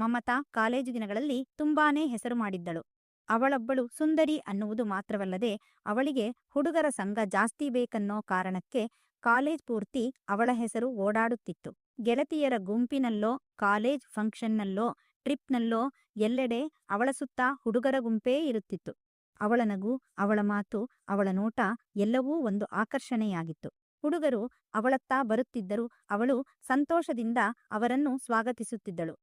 Mamata college ದಿನಗಳಲ್ಲಿ ತುಂಬಾನೇ ಹೆಸರು ಮಾಡಿದ್ದಳು. ಅವಳೊಬ್ಬಳು ಸುಂದರಿ ಅನ್ನುವುದು ಮಾತ್ರವಲ್ಲದೆ ಅವಳಿಗೆ ಹುಡುಗರ ಸಂಘ ಜಾಸ್ತಿ ಬೇಕನ್ನೋ ಕಾರಣಕ್ಕೆ ಕಾಲೇಜ್ ಪೂರ್ತಿ ಅವಳ ಹೆಸರು ಓಡಾಡುತ್ತಿತ್ತು. ಗೆಳತಿಯರ ಗುಂಪಿನಲ್ಲೋ, ಕಾಲೇಜ್ ಫಂಕ್ಷನ್ನಲ್ಲೋ, ಟ್ರಿಪ್ನಲ್ಲೋ ಎಲ್ಲೆಡೆ ಅವಳ ಸುತ್ತ ಹುಡುಗರ ಗುಂಪೇ ಇರುತ್ತಿತ್ತು. ಅವಳ ನಗು, ಅವಳ ಮಾತು, ಅವಳ ನೋಟ ಎಲ್ಲವೂ ಒಂದು ಆಕರ್ಷಣೆಯಾಗಿತ್ತು. ಹುಡುಗರು ಅವಳತ್ತ ಬರುತ್ತಿದ್ದರೂ ಅವಳು ಸಂತೋಷದಿಂದ ಅವರನ್ನು ಸ್ವಾಗತಿಸುತ್ತಿದ್ದಳು.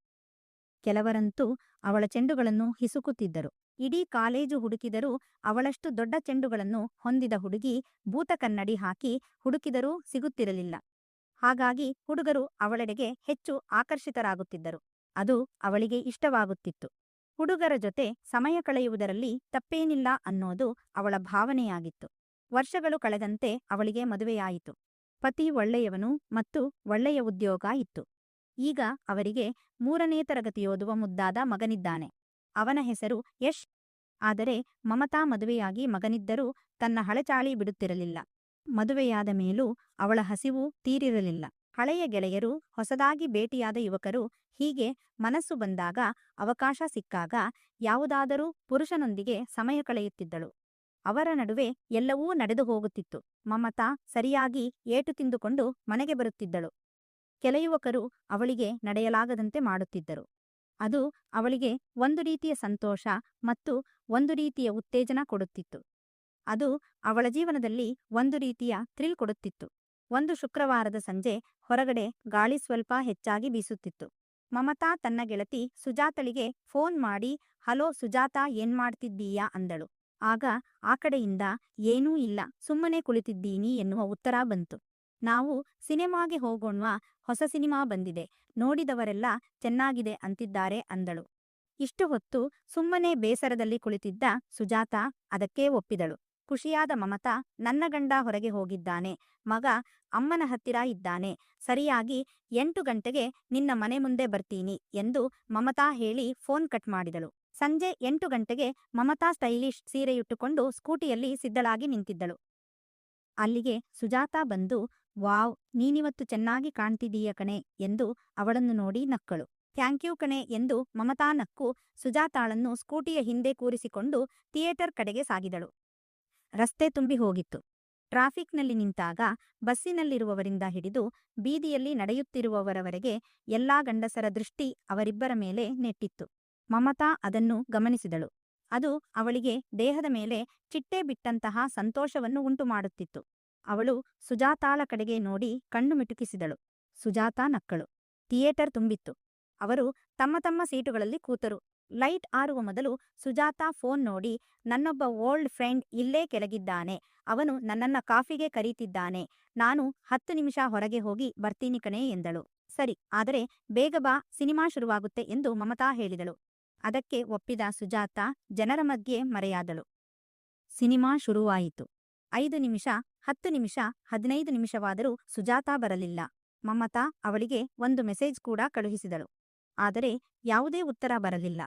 ಕೆಲವರಂತೂ ಅವಳ ಚೆಂಡುಗಳನ್ನು ಹಿಸುಕುತ್ತಿದ್ದರು. ಇಡೀ ಕಾಲೇಜು ಹುಡುಕಿದರೂ ಅವಳಷ್ಟು ದೊಡ್ಡ ಚೆಂಡುಗಳನ್ನು ಹೊಂದಿದ ಹುಡುಗಿ ಭೂತಕನ್ನಡಿ ಹಾಕಿ ಹುಡುಕಿದರೂ ಸಿಗುತ್ತಿರಲಿಲ್ಲ. ಹಾಗಾಗಿ ಹುಡುಗರು ಅವಳೆಡೆಗೆ ಹೆಚ್ಚು ಆಕರ್ಷಿತರಾಗುತ್ತಿದ್ದರು. ಅದು ಅವಳಿಗೆ ಇಷ್ಟವಾಗುತ್ತಿತ್ತು. ಹುಡುಗರ ಜೊತೆ ಸಮಯ ಕಳೆಯುವುದರಲ್ಲಿ ತಪ್ಪೇನಿಲ್ಲ ಅನ್ನೋದು ಅವಳ ಭಾವನೆಯಾಗಿತ್ತು. ವರ್ಷಗಳು ಕಳೆದಂತೆ ಅವಳಿಗೆ ಮದುವೆಯಾಯಿತು. ಪತಿ ಒಳ್ಳೆಯವನು ಮತ್ತು ಒಳ್ಳೆಯ ಉದ್ಯೋಗ ಇತ್ತು. ಈಗ ಅವರಿಗೆ ಮೂರನೇ ತರಗತಿಯೋದುವ ಮುದ್ದಾದ ಮಗನಿದ್ದಾನೆ. ಅವನ ಹೆಸರು ಯಶ್. ಆದರೆ ಮಮತಾ ಮದುವೆಯಾಗಿ ಮಗನಿದ್ದರೂ ತನ್ನ ಹಳೆಚಾಳಿ ಬಿಡುತ್ತಿರಲಿಲ್ಲ. ಮದುವೆಯಾದ ಮೇಲೂ ಅವಳ ಹಸಿವು ತೀರಿರಲಿಲ್ಲ. ಹಳೆಯ ಗೆಳೆಯರು, ಹೊಸದಾಗಿ ಭೇಟಿಯಾದ ಯುವಕರು ಹೀಗೆ ಮನಸ್ಸು ಬಂದಾಗ ಅವಕಾಶ ಸಿಕ್ಕಾಗ ಯಾವುದಾದರೂ ಪುರುಷನೊಂದಿಗೆ ಸಮಯ ಕಳೆಯುತ್ತಿದ್ದಳು. ಅವರ ನಡುವೆ ಎಲ್ಲವೂ ನಡೆದು ಹೋಗುತ್ತಿತ್ತು ಮಮತಾ ಸರಿಯಾಗಿ ಏಟು ತಿಂದುಕೊಂಡು ಮನೆಗೆ ಬರುತ್ತಿದ್ದಳು. ಕೆಲ ಯುವಕರು ಅವಳಿಗೆ ನಡೆಯಲಾಗದಂತೆ ಮಾಡುತ್ತಿದ್ದರು. ಅದು ಅವಳಿಗೆ ಒಂದು ರೀತಿಯ ಸಂತೋಷ ಮತ್ತು ಒಂದು ರೀತಿಯ ಉತ್ತೇಜನ ಕೊಡುತ್ತಿತ್ತು. ಅದು ಅವಳ ಜೀವನದಲ್ಲಿ ಒಂದು ರೀತಿಯ ಥ್ರಿಲ್ ಕೊಡುತ್ತಿತ್ತು. ಒಂದು ಶುಕ್ರವಾರದ ಸಂಜೆ ಹೊರಗಡೆ ಗಾಳಿ ಸ್ವಲ್ಪ ಹೆಚ್ಚಾಗಿ ಬೀಸುತ್ತಿತ್ತು. ಮಮತಾ ತನ್ನ ಗೆಳತಿ ಸುಜಾತಳಿಗೆ ಫೋನ್ ಮಾಡಿ, ಹಲೋ ಸುಜಾತಾ, ಏನ್ ಮಾಡ್ತಿದ್ದೀಯಾ? ಅಂದಳು. ಆಗ ಆ ಕಡೆಯಿಂದ, ಏನೂ ಇಲ್ಲ, ಸುಮ್ಮನೆ ಕುಳಿತಿದ್ದೀನಿ ಎನ್ನುವ ಉತ್ತರ ಬಂತು. ನಾವು ಸಿನಿಮಾಗೆ ಹೋಗೋಣ್ವಾ? ಹೊಸ ಸಿನಿಮಾ ಬಂದಿದೆ. ನೋಡಿದವರೆಲ್ಲ ಚೆನ್ನಾಗಿದೆ ಅಂತಿದ್ದಾರೆ ಅಂದಳು. ಇಷ್ಟು ಹೊತ್ತು ಸುಮ್ಮನೆ ಬೇಸರದಲ್ಲಿ ಕುಳಿತಿದ್ದ ಸುಜಾತ ಅದಕ್ಕೇ ಒಪ್ಪಿದಳು. ಖುಷಿಯಾದ ಮಮತಾ ನನ್ನ ಗಂಡ ಹೊರಗೆ ಹೋಗಿದ್ದಾನೆ. ಮಗ ಅಮ್ಮನ ಹತ್ತಿರ ಇದ್ದಾನೆ. ಸರಿಯಾಗಿ ಎಂಟು ಗಂಟೆಗೆ ನಿನ್ನ ಮನೆ ಮುಂದೆ ಬರ್ತೀನಿ ಎಂದು ಮಮತಾ ಹೇಳಿ ಫೋನ್ ಕಟ್ ಮಾಡಿದಳು. ಸಂಜೆ ಎಂಟು ಗಂಟೆಗೆ ಮಮತಾ ಸ್ಟೈಲಿಶ್ ಸೀರೆಯುಟ್ಟುಕೊಂಡು ಸ್ಕೂಟಿಯಲ್ಲಿ ಸಿದ್ಧಳಾಗಿ ನಿಂತಿದ್ದಳು. ಅಲ್ಲಿಗೆ ಸುಜಾತಾ ಬಂದು ವಾವ್, ನೀನಿವತ್ತು ಚೆನ್ನಾಗಿ ಕಾಣ್ತಿದೀಯ ಕಣೆ ಎಂದು ಅವಳನ್ನು ನೋಡಿ ನಕ್ಕಳು. ಥ್ಯಾಂಕ್ ಯು ಕಣೆ ಎಂದು ಮಮತಾ ನಕ್ಕು ಸುಜಾತಾಳನ್ನು ಸ್ಕೂಟಿಯ ಹಿಂದೆ ಕೂರಿಸಿಕೊಂಡು ಥಿಯೇಟರ್ ಕಡೆಗೆ ಸಾಗಿದಳು. ರಸ್ತೆ ತುಂಬಿ ಹೋಗಿತ್ತು. ಟ್ರಾಫಿಕ್ನಲ್ಲಿ ನಿಂತಾಗ ಬಸ್ಸಿನಲ್ಲಿರುವವರಿಂದ ಹಿಡಿದು ಬೀದಿಯಲ್ಲಿ ನಡೆಯುತ್ತಿರುವವರವರೆಗೆ ಎಲ್ಲಾ ಗಂಡಸರ ದೃಷ್ಟಿ ಅವರಿಬ್ಬರ ಮೇಲೆ ನೆಟ್ಟಿತ್ತು. ಮಮತಾ ಅದನ್ನು ಗಮನಿಸಿದಳು. ಅದು ಅವಳಿಗೆ ದೇಹದ ಮೇಲೆ ಚಿಟ್ಟೆ ಬಿಟ್ಟಂತಹ ಸಂತೋಷವನ್ನು ಉಂಟುಮಾಡುತ್ತಿತ್ತು. ಅವಳು ಸುಜಾತಾಳ ಕಡೆಗೆ ನೋಡಿ ಕಣ್ಣು ಮಿಟುಕಿಸಿದಳು. ಸುಜಾತಾ ನಕ್ಕಳು. ಥಿಯೇಟರ್ ತುಂಬಿತ್ತು. ಅವರು ತಮ್ಮ ತಮ್ಮ ಸೀಟುಗಳಲ್ಲಿ ಕೂತರು. ಲೈಟ್ ಆರುವ ಮೊದಲು ಸುಜಾತಾ ಫೋನ್ ನೋಡಿ, ನನ್ನೊಬ್ಬ ಓಲ್ಡ್ ಫ್ರೆಂಡ್ ಇಲ್ಲೇ ಕೆಳಗಿದ್ದಾನೆ. ಅವನು ನನ್ನನ್ನ ಕಾಫಿಗೆ ಕರೀತಿದ್ದಾನೆ. ನಾನು ಹತ್ತು ನಿಮಿಷ ಹೊರಗೆ ಹೋಗಿ ಬರ್ತೀನಿ ಕಣೇ ಎಂದಳು. ಸರಿ, ಆದರೆ ಬೇಗ ಬಾ, ಸಿನಿಮಾ ಶುರುವಾಗುತ್ತೆ ಎಂದು ಮಮತಾ ಹೇಳಿದಳು. ಅದಕ್ಕೆ ಒಪ್ಪಿದ ಸುಜಾತ ಜನರ ಮಧ್ಯೆ ಮರೆಯಾದಳು. ಸಿನಿಮಾ ಶುರುವಾಯಿತು. ಐದು ನಿಮಿಷ, ಹತ್ತು ನಿಮಿಷ, ಹದಿನೈದು ನಿಮಿಷವಾದರೂ ಸುಜಾತಾ ಬರಲಿಲ್ಲ. ಮಮತಾ ಅವಳಿಗೆ ಒಂದು ಮೆಸೇಜ್ ಕೂಡ ಕಳುಹಿಸಿದಳು. ಆದರೆ ಯಾವುದೇ ಉತ್ತರ ಬರಲಿಲ್ಲ.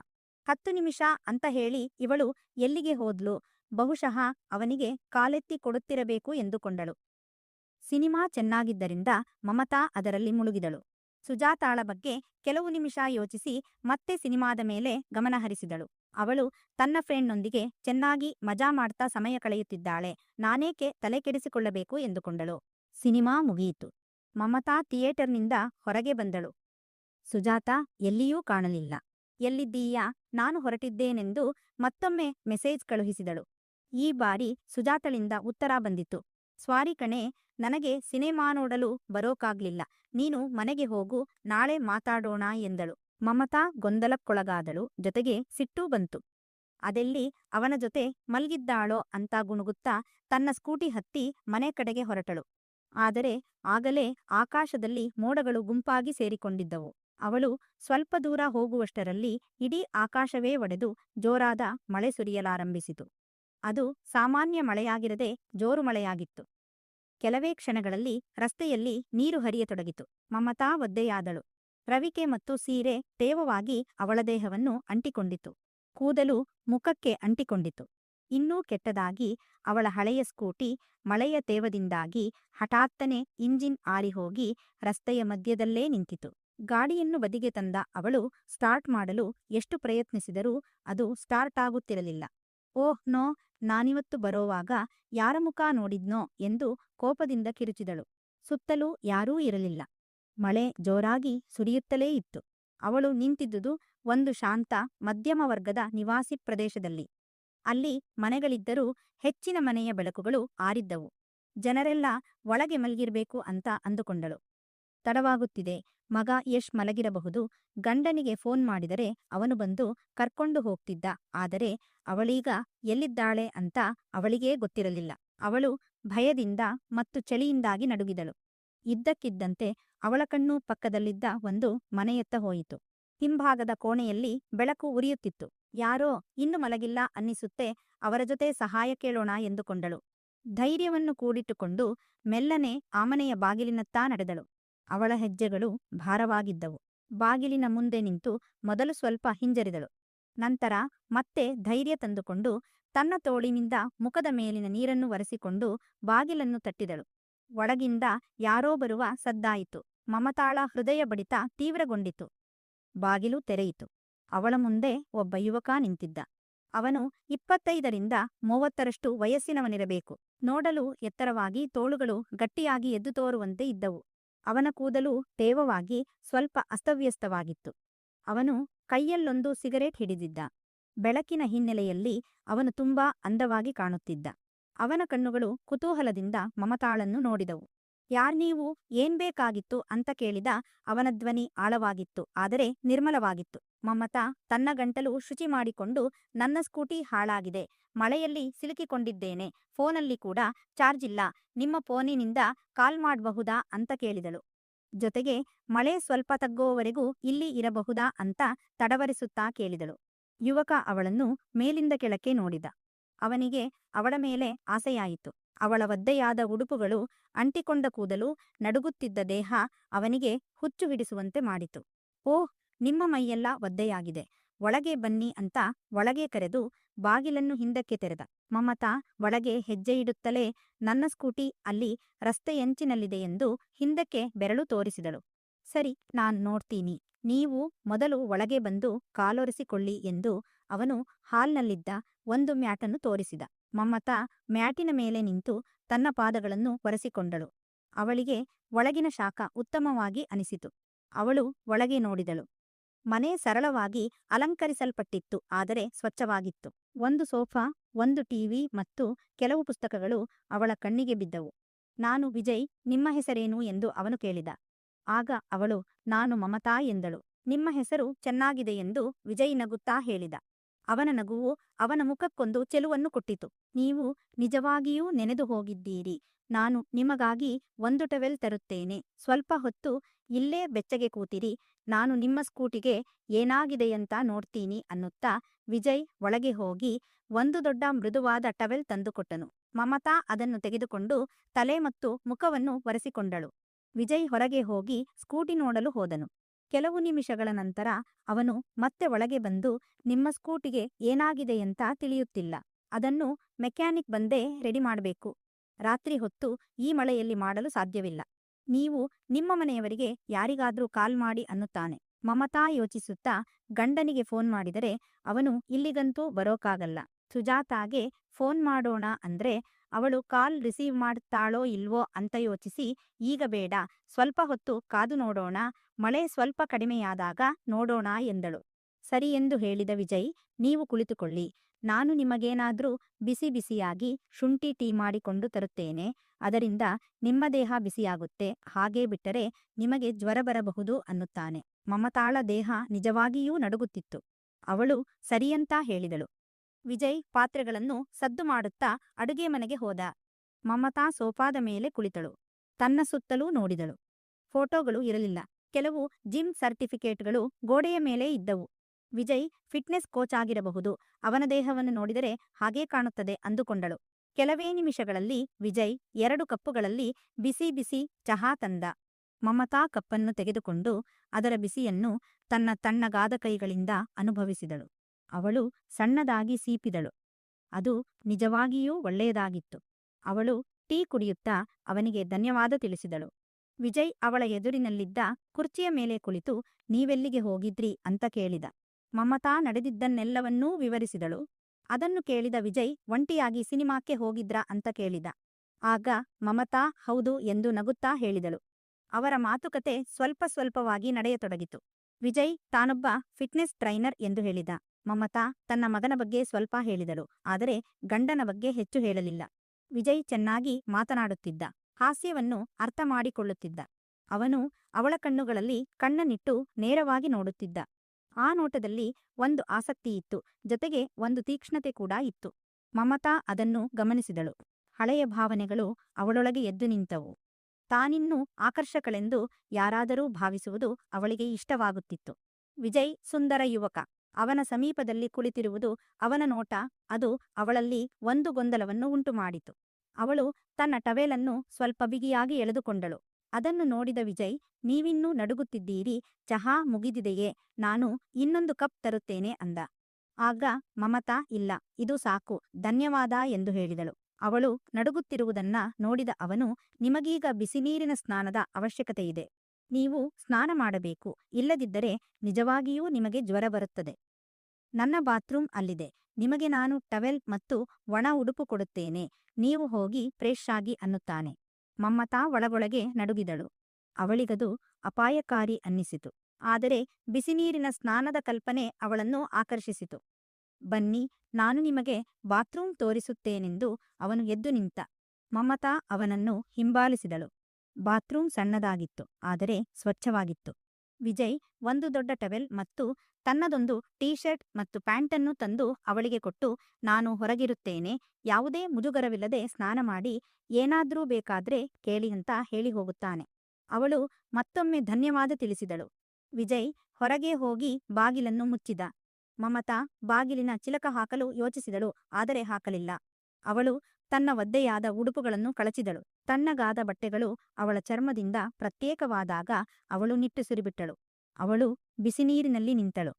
ಹತ್ತು ನಿಮಿಷ ಅಂತ ಹೇಳಿ ಇವಳು ಎಲ್ಲಿಗೆ ಹೋದ್ಲು? ಬಹುಶಃ ಅವನಿಗೆ ಕಾಲೆತ್ತಿ ಕೊಡುತ್ತಿರಬೇಕು ಎಂದುಕೊಂಡಳು. ಸಿನಿಮಾ ಚೆನ್ನಾಗಿದ್ದರಿಂದ ಮಮತಾ ಅದರಲ್ಲಿ ಮುಳುಗಿದಳು. ಸುಜಾತಾಳ ಬಗ್ಗೆ ಕೆಲವು ನಿಮಿಷ ಯೋಚಿಸಿ ಮತ್ತೆ ಸಿನಿಮಾದ ಮೇಲೆ ಗಮನಹರಿಸಿದಳು. ಅವಳು ತನ್ನ ಫ್ರೆಂಡ್ನೊಂದಿಗೆ ಚೆನ್ನಾಗಿ ಮಜಾ ಮಾಡ್ತಾ ಸಮಯ ಕಳೆಯುತ್ತಿದ್ದಾಳೆ. ನಾನೇಕೆ ತಲೆ ಕೆಡಿಸಿಕೊಳ್ಳಬೇಕು ಎಂದುಕೊಂಡಳು. ಸಿನಿಮಾ ಮುಗಿಯಿತು. ಮಮತಾ ಥಿಯೇಟರ್ನಿಂದ ಹೊರಗೆ ಬಂದಳು. ಸುಜಾತ, ಎಲ್ಲಿಯೂ ಕಾಣಲಿಲ್ಲ. ಎಲ್ಲಿದ್ದೀಯಾ? ನಾನು ಹೊರಟಿದ್ದೇನೆಂದು ಮತ್ತೊಮ್ಮೆ ಮೆಸೇಜ್ ಕಳುಹಿಸಿದಳು. ಈ ಬಾರಿ ಸುಜಾತಳಿಂದ ಉತ್ತರ ಬಂದಿತು ಸ್ವಾರಿ ಕಣೆ, ನನಗೆ ಸಿನಿಮಾ ನೋಡಲು ಬರೋಕಾಗ್ಲಿಲ್ಲ. ನೀನು ಮನೆಗೆ ಹೋಗು, ನಾಳೆ ಮಾತಾಡೋಣ ಎಂದಳು. ಮಮತಾ ಗೊಂದಲಕ್ಕೊಳಗಾದಳು, ಜೊತೆಗೆ ಸಿಟ್ಟೂ ಬಂತು. ಅದೆಲ್ಲಿ ಅವನ ಜೊತೆ ಮಲ್ಗಿದ್ದಾಳೋ ಅಂತ ಗುಣುಗುತ್ತಾ ತನ್ನ ಸ್ಕೂಟಿ ಹತ್ತಿ ಮನೆ ಕಡೆಗೆ ಹೊರಟಳು. ಆದರೆ ಆಗಲೇ ಆಕಾಶದಲ್ಲಿ ಮೋಡಗಳು ಗುಂಪಾಗಿ ಸೇರಿಕೊಂಡಿದ್ದವು. ಅವಳು ಸ್ವಲ್ಪ ದೂರ ಹೋಗುವಷ್ಟರಲ್ಲಿ ಇಡೀ ಆಕಾಶವೇ ಒಡೆದು ಜೋರಾದ ಮಳೆ ಸುರಿಯಲಾರಂಭಿಸಿತು. ಅದು ಸಾಮಾನ್ಯ ಮಳೆಯಾಗಿರದೆ ಜೋರು ಮಳೆಯಾಗಿತ್ತು. ಕೆಲವೇ ಕ್ಷಣಗಳಲ್ಲಿ ರಸ್ತೆಯಲ್ಲಿ ನೀರು ಹರಿಯತೊಡಗಿತು. ಮಮತಾ ಒದ್ದೆಯಾದಳು. ರವಿಕೆ ಮತ್ತು ಸೀರೆ ತೇವವಾಗಿ ಅವಳ ದೇಹವನ್ನು ಅಂಟಿಕೊಂಡಿತು. ಕೂದಲು ಮುಖಕ್ಕೆ ಅಂಟಿಕೊಂಡಿತು. ಇನ್ನೂ ಕೆಟ್ಟದಾಗಿ ಅವಳ ಹಳೆಯ ಸ್ಕೂಟಿ ಮಳೆಯ ತೇವದಿಂದಾಗಿ ಹಠಾತ್ತನೆ ಇಂಜಿನ್ ಆರಿಹೋಗಿ ರಸ್ತೆಯ ಮಧ್ಯದಲ್ಲೇ ನಿಂತಿತು. ಗಾಡಿಯನ್ನು ಬದಿಗೆ ತಂದ ಅವಳು ಸ್ಟಾರ್ಟ್ ಮಾಡಲು ಎಷ್ಟು ಪ್ರಯತ್ನಿಸಿದರೂ ಅದು ಸ್ಟಾರ್ಟ್ ಆಗುತ್ತಿರಲಿಲ್ಲ. ಓಹ್ ನೋ, ನಾನಿವತ್ತು ಬರೋವಾಗ ಯಾರ ಮುಖ ನೋಡಿದ್ನೋ ಎಂದು ಕೋಪದಿಂದ ಕಿರುಚಿದಳು. ಸುತ್ತಲೂ ಯಾರೂ ಇರಲಿಲ್ಲ. ಮಳೆ ಜೋರಾಗಿ ಸುರಿಯುತ್ತಲೇ ಇತ್ತು. ಅವಳು ನಿಂತಿದ್ದುದು ಒಂದು ಶಾಂತ, ಮಧ್ಯಮ ವರ್ಗದ ನಿವಾಸಿ ಪ್ರದೇಶದಲ್ಲಿ. ಅಲ್ಲಿ ಮನೆಗಳಿದ್ದರೂ ಹೆಚ್ಚಿನ ಮನೆಯ ಬೆಳಕುಗಳು ಆರಿದ್ದವು. ಜನರೆಲ್ಲ ಒಳಗೆ ಮಲಗಿರ್ಬೇಕು ಅಂತ ಅಂದುಕೊಂಡಳು. ತಡವಾಗುತ್ತಿದೆ. ಮಗ ಯಶ್ ಮಲಗಿರಬಹುದು. ಗಂಡನಿಗೆ ಫೋನ್ ಮಾಡಿದರೆ ಅವನು ಬಂದು ಕರ್ಕೊಂಡು ಹೋಗ್ತಿದ್ದ. ಆದರೆ ಅವಳೀಗ ಎಲ್ಲಿದ್ದಾಳೆ ಅಂತ ಅವಳಿಗೇ ಗೊತ್ತಿರಲಿಲ್ಲ. ಅವಳು ಭಯದಿಂದ ಮತ್ತು ಚಳಿಯಿಂದಾಗಿ ನಡುಗಿದಳು. ಇದ್ದಕ್ಕಿದ್ದಂತೆ ಅವಳ ಕಣ್ಣು ಪಕ್ಕದಲ್ಲಿದ್ದ ಒಂದು ಮನೆಯತ್ತ ಹೋಯಿತು. ಹಿಂಭಾಗದ ಕೋಣೆಯಲ್ಲಿ ಬೆಳಕು ಉರಿಯುತ್ತಿತ್ತು. ಯಾರೋ ಇನ್ನು ಮಲಗಿಲ್ಲ ಅನ್ನಿಸುತ್ತೆ ಅವರ ಜೊತೆ ಸಹಾಯ ಕೇಳೋಣ ಎಂದುಕೊಂಡಳು. ಧೈರ್ಯವನ್ನು ಕೂಡಿಟ್ಟುಕೊಂಡು ಮೆಲ್ಲನೆ ಆಮನೆಯ ಬಾಗಿಲಿನತ್ತ ನಡೆದಳು. ಅವಳ ಹೆಜ್ಜೆಗಳು ಭಾರವಾಗಿದ್ದವು. ಬಾಗಿಲಿನ ಮುಂದೆ ನಿಂತು ಮೊದಲು ಸ್ವಲ್ಪ ಹಿಂಜರಿದಳು. ನಂತರ ಮತ್ತೆ ಧೈರ್ಯ ತಂದುಕೊಂಡು ತನ್ನ ತೋಳಿನಿಂದ ಮುಖದ ಮೇಲಿನ ನೀರನ್ನು ಒರೆಸಿಕೊಂಡು ಬಾಗಿಲನ್ನು ತಟ್ಟಿದಳು. ಒಳಗಿಂದ ಯಾರೋ ಬರುವ ಸದ್ದಾಯಿತು. ಮಮತಾಳ ಹೃದಯ ಬಡಿತ ತೀವ್ರಗೊಂಡಿತು. ಬಾಗಿಲು ತೆರೆಯಿತು. ಅವಳ ಮುಂದೆ ಒಬ್ಬ ಯುವಕ ನಿಂತಿದ್ದ. ಅವನು ಇಪ್ಪತ್ತೈದರಿಂದ ಮೂವತ್ತರಷ್ಟು ವಯಸ್ಸಿನವನಿರಬೇಕು. ನೋಡಲು ಎತ್ತರವಾಗಿ ತೋಳುಗಳು ಗಟ್ಟಿಯಾಗಿ ಎದ್ದು ತೋರುವಂತೆ ಇದ್ದವು. ಅವನ ಕೂದಲು ತೇವವಾಗಿ ಸ್ವಲ್ಪ ಅಸ್ತವ್ಯಸ್ತವಾಗಿತ್ತು. ಅವನು ಕೈಯಲ್ಲೊಂದು ಸಿಗರೇಟ್ ಹಿಡಿದಿದ್ದ. ಬೆಳಕಿನ ಹಿನ್ನೆಲೆಯಲ್ಲಿ ಅವನು ತುಂಬಾ ಅಂದವಾಗಿ ಕಾಣುತ್ತಿದ್ದ. ಅವನ ಕಣ್ಣುಗಳು ಕುತೂಹಲದಿಂದ ಮಮತಾಳನ್ನು ನೋಡಿದವು. ಯಾರ್ ನೀವು? ಏನ್ ಬೇಕಾಗಿತ್ತು? ಅಂತ ಕೇಳಿದ ಅವನ ಧ್ವನಿ ಆಳವಾಗಿತ್ತು, ಆದರೆ ನಿರ್ಮಲವಾಗಿತ್ತು. ಮಮತಾ ತನ್ನ ಗಂಟಲು ಶುಚಿ ಮಾಡಿಕೊಂಡು, ನನ್ನ ಸ್ಕೂಟಿ ಹಾಳಾಗಿದೆ. ಮಳೆಯಲ್ಲಿ ಸಿಲುಕಿಕೊಂಡಿದ್ದೇನೆ. ಫೋನಲ್ಲಿ ಕೂಡ ಚಾರ್ಜ್ ಇಲ್ಲ. ನಿಮ್ಮ ಫೋನಿನಿಂದ ಕಾಲ್ ಮಾಡಬಹುದಾ? ಅಂತ ಕೇಳಿದಳು. ಜೊತೆಗೆ, ಮಳೆ ಸ್ವಲ್ಪ ತಗ್ಗುವವರೆಗೂ ಇಲ್ಲಿ ಇರಬಹುದಾ? ಅಂತ ತಡವರಿಸುತ್ತಾ ಕೇಳಿದಳು. ಯುವಕ ಅವಳನ್ನು ಮೇಲಿಂದ ಕೆಳಕ್ಕೆ ನೋಡಿದ. ಅವನಿಗೆ ಅವಳ ಮೇಲೆ ಆಸೆಯಾಯಿತು. ಅವಳ ಒದ್ದೆಯಾದ ಉಡುಪುಗಳು ಅಂಟಿಕೊಂಡ ಕೂದಲು ನಡುಗುತ್ತಿದ್ದ ದೇಹ ಅವನಿಗೆ ಹುಚ್ಚು ಹಿಡಿಸುವಂತೆ ಮಾಡಿತು. ಓಹ್, ನಿಮ್ಮ ಮೈಯೆಲ್ಲ ಒದ್ದೆಯಾಗಿದೆ. ಒಳಗೆ ಬನ್ನಿ ಅಂತ ಒಳಗೆ ಕರೆದು ಬಾಗಿಲನ್ನು ಹಿಂದಕ್ಕೆ ತೆರೆದ. ಮಮತಾ ಒಳಗೆ ಹೆಜ್ಜೆ ಇಡುತ್ತಲೇ ನನ್ನ ಸ್ಕೂಟಿ ಅಲ್ಲಿ ರಸ್ತೆಯಂಚಿನಲ್ಲಿದೆ ಎಂದು ಹಿಂದಕ್ಕೆ ಬೆರಳು ತೋರಿಸಿದಳು. ಸರಿ, ನಾನ್ ನೋಡ್ತೀನಿ. ನೀವು ಮೊದಲು ಒಳಗೆ ಬಂದು ಕಾಲೊರೆಸಿಕೊಳ್ಳಿ ಎಂದು ಅವನು ಹಾಲ್ನಲ್ಲಿದ್ದ ಒಂದು ಮ್ಯಾಟನ್ನು ತೋರಿಸಿದ. ಮಮತಾ ಮ್ಯಾಟಿನ ಮೇಲೆ ನಿಂತು ತನ್ನ ಪಾದಗಳನ್ನು ಒರೆಸಿಕೊಂಡಳು. ಅವಳಿಗೆ ಒಳಗಿನ ಶಾಖ ಉತ್ತಮವಾಗಿ ಅನಿಸಿತು. ಅವಳು ಒಳಗೆ ನೋಡಿದಳು. ಮನೆ ಸರಳವಾಗಿ ಅಲಂಕರಿಸಲ್ಪಟ್ಟಿತ್ತು, ಆದರೆ ಸ್ವಚ್ಛವಾಗಿತ್ತು. ಒಂದು ಸೋಫಾ, ಒಂದು ಟಿವಿ ಮತ್ತು ಕೆಲವು ಪುಸ್ತಕಗಳು ಅವಳ ಕಣ್ಣಿಗೆ ಬಿದ್ದವು. ನಾನು ವಿಜಯ್, ನಿಮ್ಮ ಹೆಸರೇನು? ಎಂದು ಅವನು ಕೇಳಿದ. ಆಗ ಅವಳು, ನಾನು ಮಮತಾ ಎಂದಳು. ನಿಮ್ಮ ಹೆಸರು ಚೆನ್ನಾಗಿದೆ ಎಂದು ವಿಜಯ್ ನಗುತ್ತಾ ಹೇಳಿದ. ಅವನ ನಗುವು ಅವನ ಮುಖಕ್ಕೊಂದು ಚೆಲುವನ್ನು ಕೊಟ್ಟಿತು. ನೀವು ನಿಜವಾಗಿಯೂ ನೆನೆದು ಹೋಗಿದ್ದೀರಿ. ನಾನು ನಿಮಗಾಗಿ ಒಂದು ಟವೆಲ್ ತರುತ್ತೇನೆ. ಸ್ವಲ್ಪ ಹೊತ್ತು ಇಲ್ಲೇ ಬೆಚ್ಚಗೆ ಕೂತಿರಿ. ನಾನು ನಿಮ್ಮ ಸ್ಕೂಟಿಗೆ ಏನಾಗಿದೆಯಂತ ನೋಡ್ತೀನಿ ಅನ್ನುತ್ತಾ ವಿಜಯ್ ಒಳಗೆ ಹೋಗಿ ಒಂದು ದೊಡ್ಡ ಮೃದುವಾದ ಟವೆಲ್ ತಂದುಕೊಟ್ಟನು. ಮಮತಾ ಅದನ್ನು ತೆಗೆದುಕೊಂಡು ತಲೆ ಮತ್ತು ಮುಖವನ್ನು ಒರೆಸಿಕೊಂಡಳು. ವಿಜಯ್ ಹೊರಗೆ ಹೋಗಿ ಸ್ಕೂಟಿ ನೋಡಲು ಹೋದನು. ಕೆಲವು ನಿಮಿಷಗಳ ನಂತರ ಅವನು ಮತ್ತೆ ಒಳಗೆ ಬಂದು, ನಿಮ್ಮ ಸ್ಕೂಟಿಗೆ ಏನಾಗಿದೆಯಂತ ತಿಳಿಯುತ್ತಿಲ್ಲ. ಅದನ್ನು ಮೆಕ್ಯಾನಿಕ್ ಬಂದೇ ರೆಡಿ ಮಾಡಬೇಕು. ರಾತ್ರಿ ಹೊತ್ತು ಈ ಮಳೆಯಲ್ಲಿ ಮಾಡಲು ಸಾಧ್ಯವಿಲ್ಲ. ನೀವು ನಿಮ್ಮ ಮನೆಯವರಿಗೆ ಯಾರಿಗಾದ್ರೂ ಕಾಲ್ ಮಾಡಿ ಅನ್ನುತ್ತಾನೆ. ಮಮತಾ ಯೋಚಿಸುತ್ತಾ ಗಂಡನಿಗೆ ಫೋನ್ ಮಾಡಿದರೆ ಅವನು ಇಲ್ಲಿಗಂತೂ ಬರೋಕಾಗಲ್ಲ. ಸುಜಾತಾಗೆ ಫೋನ್ ಮಾಡೋಣ ಅಂದ್ರೆ, ಅವಳು ಕಾಲ್ ರಿಸೀವ್ ಮಾಡ್ತಾಳೋ ಇಲ್ವೋ ಅಂತ ಯೋಚಿಸಿ, ಈಗ ಬೇಡ, ಸ್ವಲ್ಪ ಹೊತ್ತು ಕಾದು ನೋಡೋಣ, ಮಳೆ ಸ್ವಲ್ಪ ಕಡಿಮೆಯಾದಾಗ ನೋಡೋಣ ಎಂದಳು. ಸರಿ ಎಂದು ಹೇಳಿದ ವಿಜಯ್, ನೀವು ಕುಳಿತುಕೊಳ್ಳಿ, ನಾನು ನಿಮಗೇನಾದ್ರೂ ಬಿಸಿ ಬಿಸಿಯಾಗಿ ಶುಂಠಿ ಟೀ ಮಾಡಿಕೊಂಡು ತರುತ್ತೇನೆ, ಅದರಿಂದ ನಿಮ್ಮ ದೇಹ ಬಿಸಿಯಾಗುತ್ತೆ, ಹಾಗೇ ಬಿಟ್ಟರೆ ನಿಮಗೆ ಜ್ವರ ಬರಬಹುದು ಅನ್ನುತ್ತಾನೆ. ಮಮತಾಳ ದೇಹ ನಿಜವಾಗಿಯೂ ನಡುಗುತ್ತಿತ್ತು. ಅವಳು ಸರಿಯಂತ ಹೇಳಿದಳು. ವಿಜಯ್ ಪಾತ್ರೆಗಳನ್ನು ಸದ್ದು ಮಾಡುತ್ತಾ ಅಡುಗೆ ಮನೆಗೆ ಹೋದ. ಮಮತಾ ಸೋಫಾದ ಮೇಲೆ ಕುಳಿತಳು. ತನ್ನ ಸುತ್ತಲೂ ನೋಡಿದಳು. ಫೋಟೋಗಳು ಇರಲಿಲ್ಲ. ಕೆಲವು ಜಿಮ್ ಸರ್ಟಿಫಿಕೇಟ್ಗಳು ಗೋಡೆಯ ಮೇಲೆ ಇದ್ದವು. ವಿಜಯ್ ಫಿಟ್ನೆಸ್ ಕೋಚ್ ಆಗಿರಬಹುದು. ಅವನ ದೇಹವನ್ನು ನೋಡಿದರೆ ಹಾಗೇ ಕಾಣುತ್ತದೆ ಅಂದುಕೊಂಡಳು. ಕೆಲವೇ ನಿಮಿಷಗಳಲ್ಲಿ ವಿಜಯ್ ಎರಡು ಕಪ್ಪುಗಳಲ್ಲಿ ಬಿಸಿ ಬಿಸಿ ಚಹಾ ತಂದ. ಮಮತಾ ಕಪ್ಪನ್ನು ತೆಗೆದುಕೊಂಡು ಅದರ ಬಿಸಿಯನ್ನು ತನ್ನ ತಣ್ಣಗಾದ ಕೈಗಳಿಂದ ಅನುಭವಿಸಿದಳು. ಅವಳು ಸಣ್ಣದಾಗಿ ಸೀಪಿದಳು. ಅದು ನಿಜವಾಗಿಯೂ ಒಳ್ಳೆಯದಾಗಿತ್ತು. ಅವಳು ಟೀ ಕುಡಿಯುತ್ತಾ ಅವನಿಗೆ ಧನ್ಯವಾದ ತಿಳಿಸಿದಳು. ವಿಜಯ್ ಅವಳ ಎದುರಿನಲ್ಲಿದ್ದ ಕುರ್ಚಿಯ ಮೇಲೆ ಕುಳಿತು ನೀವೆಲ್ಲಿಗೆ ಹೋಗಿದ್ರಿ ಅಂತ ಕೇಳಿದ. ಮಮತಾ ನಡೆದಿದ್ದನ್ನೆಲ್ಲವನ್ನೂ ವಿವರಿಸಿದಳು. ಅದನ್ನು ಕೇಳಿದ ವಿಜಯ್ ಒಂಟಿಯಾಗಿ ಸಿನಿಮಾಕ್ಕೆ ಹೋಗಿದ್ರಾ ಅಂತ ಕೇಳಿದ. ಆಗ ಮಮತಾ ಹೌದು ಎಂದು ನಗುತ್ತಾ ಹೇಳಿದಳು. ಅವರ ಮಾತುಕತೆ ಸ್ವಲ್ಪ ಸ್ವಲ್ಪವಾಗಿ ನಡೆಯತೊಡಗಿತು. ವಿಜಯ್ ತಾನೊಬ್ಬ ಫಿಟ್ನೆಸ್ ಟ್ರೈನರ್ ಎಂದು ಹೇಳಿದ. ಮಮತಾ ತನ್ನ ಮಗನ ಬಗ್ಗೆ ಸ್ವಲ್ಪ ಹೇಳಿದಳು, ಆದರೆ ಗಂಡನ ಬಗ್ಗೆ ಹೆಚ್ಚು ಹೇಳಲಿಲ್ಲ. ವಿಜಯ್ ಚೆನ್ನಾಗಿ ಮಾತನಾಡುತ್ತಿದ್ದ, ಹಾಸ್ಯವನ್ನು ಅರ್ಥ ಮಾಡಿಕೊಳ್ಳುತ್ತಿದ್ದ. ಅವನು ಅವಳ ಕಣ್ಣುಗಳಲ್ಲಿ ಕಣ್ಣನಿಟ್ಟು ನೇರವಾಗಿ ನೋಡುತ್ತಿದ್ದ. ಆ ನೋಟದಲ್ಲಿ ಒಂದು ಆಸಕ್ತಿಯಿತ್ತು ಜೊತೆಗೆ ಒಂದು ತೀಕ್ಷ್ಣತೆ ಕೂಡ ಇತ್ತು. ಮಮತಾ ಅದನ್ನು ಗಮನಿಸಿದಳು. ಹಳೆಯ ಭಾವನೆಗಳು ಅವಳೊಳಗೆ ಎದ್ದು ನಿಂತವು. ತಾನಿನ್ನೂ ಆಕರ್ಷಕಳೆಂದು ಯಾರಾದರೂ ಭಾವಿಸುವುದು ಅವಳಿಗೆ ಇಷ್ಟವಾಗುತ್ತಿತ್ತು. ವಿಜಯ್ ಸುಂದರ ಯುವಕ. ಅವನ ಸಮೀಪದಲ್ಲಿ ಕುಳಿತಿರುವುದು ಅವನ ನೋಟ, ಅದು ಅವಳಲ್ಲಿ ಒಂದು ಗೊಂದಲವನ್ನು ಉಂಟುಮಾಡಿತು. ಅವಳು ತನ್ನ ಟವೆಲನ್ನು ಸ್ವಲ್ಪ ಬಿಗಿಯಾಗಿ ಎಳೆದುಕೊಂಡಳು. ಅದನ್ನು ನೋಡಿದ ವಿಜಯ್, ನೀವಿನ್ನೂ ನಡುಗುತ್ತಿದ್ದೀರಿ, ಚಹಾ ಮುಗಿದಿದೆಯೇ, ನಾನು ಇನ್ನೊಂದು ಕಪ್ ತರುತ್ತೇನೆ ಅಂದ. ಆಗ ಮಮತಾ, ಇಲ್ಲ, ಇದು ಸಾಕು, ಧನ್ಯವಾದ ಎಂದು ಹೇಳಿದಳು. ಅವಳು ನಡುಗುತ್ತಿರುವುದನ್ನ ನೋಡಿದ ಅವನು, ನಿಮಗೀಗ ಬಿಸಿನೀರಿನ ಸ್ನಾನದ ಅವಶ್ಯಕತೆಯಿದೆ. ನೀವು ಸ್ನಾನ ಮಾಡಬೇಕು. ಇಲ್ಲದಿದ್ದರೆ ನಿಜವಾಗಿಯೂ ನಿಮಗೆ ಜ್ವರ ಬರುತ್ತದೆ. ನನ್ನ ಬಾತ್ರೂಮ್ ಅಲ್ಲಿದೆ. ನಿಮಗೆ ನಾನು ಟವೆಲ್ ಮತ್ತು ಒಣ ಉಡುಪು ಕೊಡುತ್ತೇನೆ. ನೀವು ಹೋಗಿ ಫ್ರೆಶ್ ಆಗಿ ಅನ್ನುತ್ತಾನೆ. ಮಮ್ಮತಾ ಒಳಗೊಳಗೆ ನಡುಗಿದಳು. ಅವಳಿಗದು ಅಪಾಯಕಾರಿ ಅನ್ನಿಸಿತು. ಆದರೆ ಬಿಸಿನೀರಿನ ಸ್ನಾನದ ಕಲ್ಪನೆ ಅವಳನ್ನು ಆಕರ್ಷಿಸಿತು. ಬನ್ನಿ, ನಾನು ನಿಮಗೆ ಬಾತ್ರೂಮ್ ತೋರಿಸುತ್ತೇನೆಂದು ಅವನು ಎದ್ದು ನಿಂತ. ಮಮತಾ ಅವನನ್ನು ಹಿಂಬಾಲಿಸಿದಳು. ಬಾತ್ರೂಮ್ ಸಣ್ಣದಾಗಿತ್ತು, ಆದರೆ ಸ್ವಚ್ಛವಾಗಿತ್ತು. ವಿಜಯ್ ಒಂದು ದೊಡ್ಡ ಟವೆಲ್ ಮತ್ತು ತನ್ನದೊಂದು ಟೀ ಶರ್ಟ್ ಮತ್ತು ಪ್ಯಾಂಟನ್ನು ತಂದು ಅವಳಿಗೆ ಕೊಟ್ಟು, ನಾನು ಹೊರಗಿರುತ್ತೇನೆ, ಯಾವುದೇ ಮುಜುಗರವಿಲ್ಲದೆ ಸ್ನಾನ ಮಾಡಿ, ಏನಾದ್ರೂ ಬೇಕಾದ್ರೆ ಕೇಳಿ ಅಂತ ಹೇಳಿ ಹೋಗುತ್ತಾನೆ. ಅವಳು ಮತ್ತೊಮ್ಮೆ ಧನ್ಯವಾದ ತಿಳಿಸಿದಳು. ವಿಜಯ್ ಹೊರಗೆ ಹೋಗಿ ಬಾಗಿಲನ್ನು ಮುಚ್ಚಿದ. ಮಮತಾ ಬಾಗಿಲಿನ ಚಿಲಕ ಹಾಕಲು ಯೋಚಿಸಿದಳು, ಆದರೆ ಹಾಕಲಿಲ್ಲ. ಅವಳು ತನ್ನ ಒದ್ದೆಯಾದ ಉಡುಪುಗಳನ್ನು ಕಳಚಿದಳು. ತಣ್ಣಗಾದ ಬಟ್ಟೆಗಳು ಅವಳ ಚರ್ಮದಿಂದ ಪ್ರತ್ಯೇಕವಾದಾಗ ಅವಳು ನಿಟ್ಟುಸಿರಿಬಿಟ್ಟಳು ಅವಳು ಬಿಸಿನೀರಿನಲ್ಲಿ ನಿಂತಳು.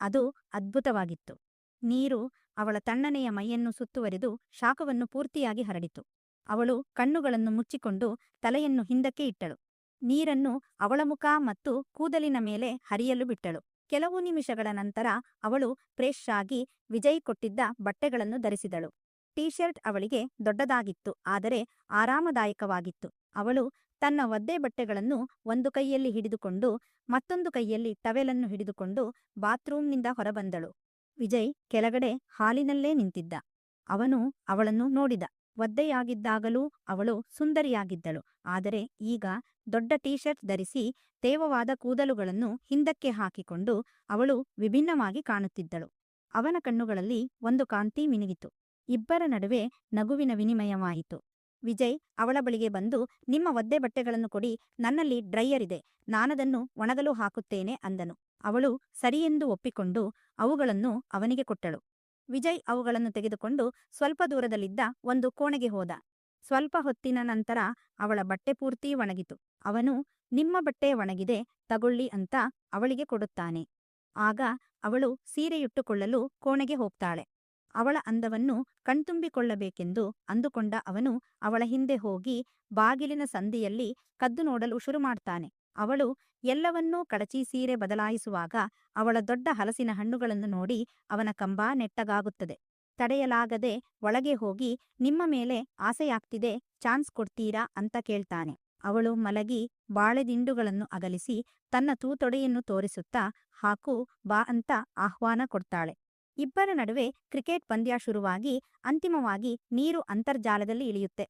ಅದು ಅದ್ಭುತವಾಗಿತ್ತು. ನೀರು ಅವಳ ತಣ್ಣನೆಯ ಮೈಯನ್ನು ಸುತ್ತುವರಿದು ಶಾಖವನ್ನು ಪೂರ್ತಿಯಾಗಿ ಹರಡಿತು. ಅವಳು ಕಣ್ಣುಗಳನ್ನು ಮುಚ್ಚಿಕೊಂಡು ತಲೆಯನ್ನು ಹಿಂದಕ್ಕೆ ಇಟ್ಟಳು. ನೀರನ್ನು ಅವಳ ಮುಖ ಮತ್ತು ಕೂದಲಿನ ಮೇಲೆ ಹರಿಯಲು ಬಿಟ್ಟಳು. ಕೆಲವು ನಿಮಿಷಗಳ ನಂತರ ಅವಳು ಫ್ರೆಶ್ ಆಗಿ ವಿಜಯ್ ಕೊಟ್ಟಿದ್ದ ಬಟ್ಟೆಗಳನ್ನು ಧರಿಸಿದಳು. ಟೀ ಶರ್ಟ್ ಅವಳಿಗೆ ದೊಡ್ಡದಾಗಿತ್ತು, ಆದರೆ ಆರಾಮದಾಯಕವಾಗಿತ್ತು. ಅವಳು ತನ್ನ ಒದ್ದೆ ಬಟ್ಟೆಗಳನ್ನು ಒಂದು ಕೈಯಲ್ಲಿ ಹಿಡಿದುಕೊಂಡು ಮತ್ತೊಂದು ಕೈಯಲ್ಲಿ ಟವೆಲನ್ನು ಹಿಡಿದುಕೊಂಡು ಬಾತ್ರೂಮ್ನಿಂದ ಹೊರಬಂದಳು. ವಿಜಯ್ ಕೆಳಗಡೆ ಹಾಲಿನಲ್ಲೇ ನಿಂತಿದ್ದ. ಅವನು ಅವಳನ್ನು ನೋಡಿದ. ಒದ್ದೆಯಾಗಿದ್ದಾಗಲೂ ಅವಳು ಸುಂದರಿಯಾಗಿದ್ದಳು, ಆದರೆ ಈಗ ದೊಡ್ಡ ಟೀ ಶರ್ಟ್ ಧರಿಸಿ ತೇವವಾದ ಕೂದಲುಗಳನ್ನು ಹಿಂದಕ್ಕೆ ಹಾಕಿಕೊಂಡು ಅವಳು ವಿಭಿನ್ನವಾಗಿ ಕಾಣುತ್ತಿದ್ದಳು. ಅವನ ಕಣ್ಣುಗಳಲ್ಲಿ ಒಂದು ಕಾಂತಿ ಮಿನುಗಿತು. ಇಬ್ಬರ ನಡುವೆ ನಗುವಿನ ವಿನಿಮಯವಾಯಿತು. ವಿಜಯ್, ಅವಳ ಬಳಿಗೆ ಬಂದು, ನಿಮ್ಮ ಒದ್ದೆ ಬಟ್ಟೆಗಳನ್ನು ಕೊಡಿ, ನನ್ನಲ್ಲಿ ಡ್ರೈಯರ್ ಇದೆ, ನಾನದನ್ನು ಒಣಗಲು ಹಾಕುತ್ತೇನೆ ಅಂದನು. ಅವಳು ಸರಿಯೆಂದು ಒಪ್ಪಿಕೊಂಡು ಅವುಗಳನ್ನು ಅವನಿಗೆ ಕೊಟ್ಟಳು. ವಿಜಯ್ ಅವುಗಳನ್ನು ತೆಗೆದುಕೊಂಡು ಸ್ವಲ್ಪ ದೂರದಲ್ಲಿದ್ದ ಒಂದು ಕೋಣೆಗೆ ಹೋದ. ಸ್ವಲ್ಪ ಹೊತ್ತಿನ ನಂತರ ಅವಳ ಬಟ್ಟೆ ಪೂರ್ತಿ ಒಣಗಿತು. ಅವನು, ನಿಮ್ಮ ಬಟ್ಟೆ ಒಣಗಿದೆ, ತಗೊಳ್ಳಿ ಅಂತ ಅವಳಿಗೆ ಕೊಡುತ್ತಾನೆ. ಆಗ ಅವಳು ಸೀರೆಯುಟ್ಟುಕೊಳ್ಳಲು ಕೋಣೆಗೆ ಹೋಗ್ತಾಳೆ. ಅವಳ ಅಂದವನ್ನು ಕಣ್ತುಂಬಿಕೊಳ್ಳಬೇಕೆಂದು ಅಂದುಕೊಂಡ ಅವನು ಅವಳ ಹಿಂದೆ ಹೋಗಿ ಬಾಗಿಲಿನ ಸಂದಿಯಲ್ಲಿ ಕದ್ದು ನೋಡಲು ಶುರು ಮಾಡ್ತಾನೆ. ಅವಳು ಎಲ್ಲವನ್ನೂ ಕಡಚಿ ಸೀರೆ ಬದಲಾಯಿಸುವಾಗ ಅವಳ ದೊಡ್ಡ ಹಲಸಿನ ಹಣ್ಣುಗಳನ್ನು ನೋಡಿ ಅವನ ಕಂಬ ನೆಟ್ಟಗಾಗುತ್ತದೆ. ತಡೆಯಲಾಗದೆ ಒಳಗೆ ಹೋಗಿ ನಿಮ್ಮ ಮೇಲೆ ಆಸೆಯಾಗ್ತಿದೆ ಚಾನ್ಸ್ ಕೊಡ್ತೀರಾ ಅಂತ ಕೇಳ್ತಾನೆ. ಅವಳು ಮಲಗಿ ಬಾಳೆದಿಂಡುಗಳನ್ನು ಅಗಲಿಸಿ ತನ್ನ ತೂತೊಡೆಯನ್ನು ತೋರಿಸುತ್ತಾ ಹಾಕು ಬಾ ಅಂತ ಆಹ್ವಾನ ಕೊಡ್ತಾಳೆ. ಇಬ್ಬರ ನಡುವೆ ಕ್ರಿಕೆಟ್ ಪಂದ್ಯ ಶುರುವಾಗಿ ಅಂತಿಮವಾಗಿ ನೀರು ಅಂತರ್ಜಾಲದಲ್ಲಿ ಇಳಿಯುತ್ತೆ.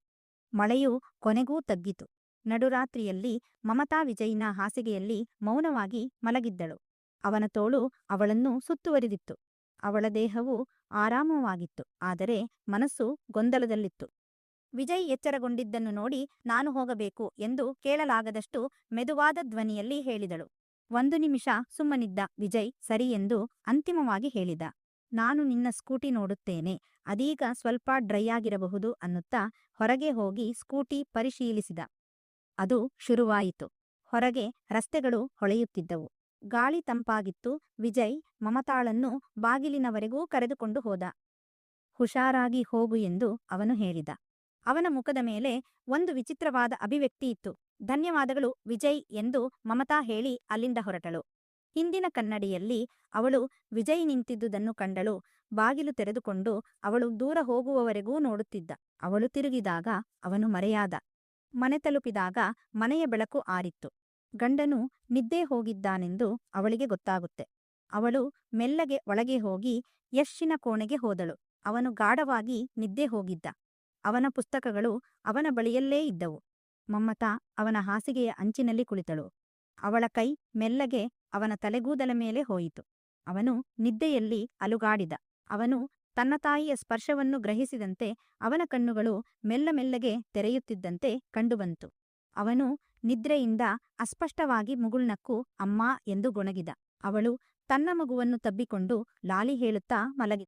ಮಳೆಯು ಕೊನೆಗೂ ತಗ್ಗಿತು. ನಡುರಾತ್ರಿಯಲ್ಲಿ ಮಮತಾ ವಿಜಯಿನ ಹಾಸಿಗೆಯಲ್ಲಿ ಮೌನವಾಗಿ ಮಲಗಿದ್ದಳು. ಅವನ ತೋಳು ಅವಳನ್ನು ಸುತ್ತುವರಿದಿತ್ತು. ಅವಳ ದೇಹವು ಆರಾಮವಾಗಿತ್ತು, ಆದರೆ ಮನಸ್ಸು ಗೊಂದಲದಲ್ಲಿತ್ತು. ವಿಜಯ್ ಎಚ್ಚರಗೊಂಡಿದ್ದನ್ನು ನೋಡಿ ನಾನು ಹೋಗಬೇಕು ಎಂದು ಕೇಳಲಾಗದಷ್ಟು ಮೆದುವಾದ ಧ್ವನಿಯಲ್ಲಿ ಹೇಳಿದಳು. ಒಂದು ನಿಮಿಷ ಸುಮ್ಮನಿದ್ದ ವಿಜಯ್ ಸರಿ ಎಂದು ಅಂತಿಮವಾಗಿ ಹೇಳಿದ. ನಾನು ನಿನ್ನ ಸ್ಕೂಟಿ ನೋಡುತ್ತೇನೆ. ಅದೀಗ ಸ್ವಲ್ಪ ಡ್ರೈ ಆಗಿರಬಹುದು ಅನ್ನುತ್ತಾ ಹೊರಗೆ ಹೋಗಿ ಸ್ಕೂಟಿ ಪರಿಶೀಲಿಸಿದ. ಅದು ಶುರುವಾಯಿತು. ಹೊರಗೆ ರಸ್ತೆಗಳು ಹೊಳೆಯುತ್ತಿದ್ದವು. ಗಾಳಿ ತಂಪಾಗಿತ್ತು. ವಿಜಯ್ ಮಮತಾಳನ್ನು ಬಾಗಿಲಿನವರೆಗೂ ಕರೆದುಕೊಂಡು ಹೋದ. ಹುಷಾರಾಗಿ ಹೋಗು ಎಂದು ಅವನು ಹೇಳಿದ. ಅವನ ಮುಖದ ಮೇಲೆ ಒಂದು ವಿಚಿತ್ರವಾದ ಅಭಿವ್ಯಕ್ತಿಯಿತ್ತು ಧನ್ಯವಾದಗಳು ವಿಜಯ್ ಎಂದು ಮಮತಾ ಹೇಳಿ ಅಲ್ಲಿಂದ ಹೊರಟಳು. ಹಿಂದಿನ ಕನ್ನಡಿಯಲ್ಲಿ ಅವಳು ವಿಜಯ್ ನಿಂತಿದ್ದುದನ್ನು ಕಂಡಳು. ಬಾಗಿಲು ತೆರೆದುಕೊಂಡು ಅವಳು ದೂರ ಹೋಗುವವರೆಗೂ ನೋಡುತ್ತಿದ್ದ. ಅವಳು ತಿರುಗಿದಾಗ ಅವನು ಮರೆಯಾದ. ಮನೆ ತಲುಪಿದಾಗ ಮನೆಯ ಬೆಳಕು ಆರಿತ್ತು. ಗಂಡನು ನಿದ್ದೆ ಹೋಗಿದ್ದಾನೆಂದು ಅವಳಿಗೆ ಗೊತ್ತಾಗುತ್ತೆ. ಅವಳು ಮೆಲ್ಲಗೆ ಒಳಗೆ ಹೋಗಿ ಯಶ್ಶಿನ ಕೋಣೆಗೆ ಹೋದಳು. ಅವನು ಗಾಢವಾಗಿ ನಿದ್ದೆ ಹೋಗಿದ್ದ. ಅವನ ಪುಸ್ತಕಗಳು ಅವನ ಬಳಿಯಲ್ಲೇ ಇದ್ದವು. ಮಮ್ಮತಾ ಅವನ ಹಾಸಿಗೆಯ ಅಂಚಿನಲ್ಲಿ ಕುಳಿತಳು. ಅವಳ ಕೈ ಮೆಲ್ಲಗೆ ಅವನ ತಲೆಗೂದಲ ಮೇಲೆ ಹೋಯಿತು. ಅವನು ನಿದ್ದೆಯಲ್ಲಿ ಅಲುಗಾಡಿದ. ಅವನು ತನ್ನ ತಾಯಿಯ ಸ್ಪರ್ಶವನ್ನು ಗ್ರಹಿಸಿದಂತೆ ಅವನ ಕಣ್ಣುಗಳು ಮೆಲ್ಲ ಮೆಲ್ಲಗೆ ತೆರೆಯುತ್ತಿದ್ದಂತೆ ಕಂಡುಬಂತು. ಅವನು ನಿದ್ರೆಯಿಂದ ಅಸ್ಪಷ್ಟವಾಗಿ ಮುಗುಳ್ನಕ್ಕು ಅಮ್ಮಾ ಎಂದು ಗೊಣಗಿದ. ಅವಳು ತನ್ನ ಮಗುವನ್ನು ತಬ್ಬಿಕೊಂಡು ಲಾಲಿ ಹೇಳುತ್ತಾ ಮಲಗಿದ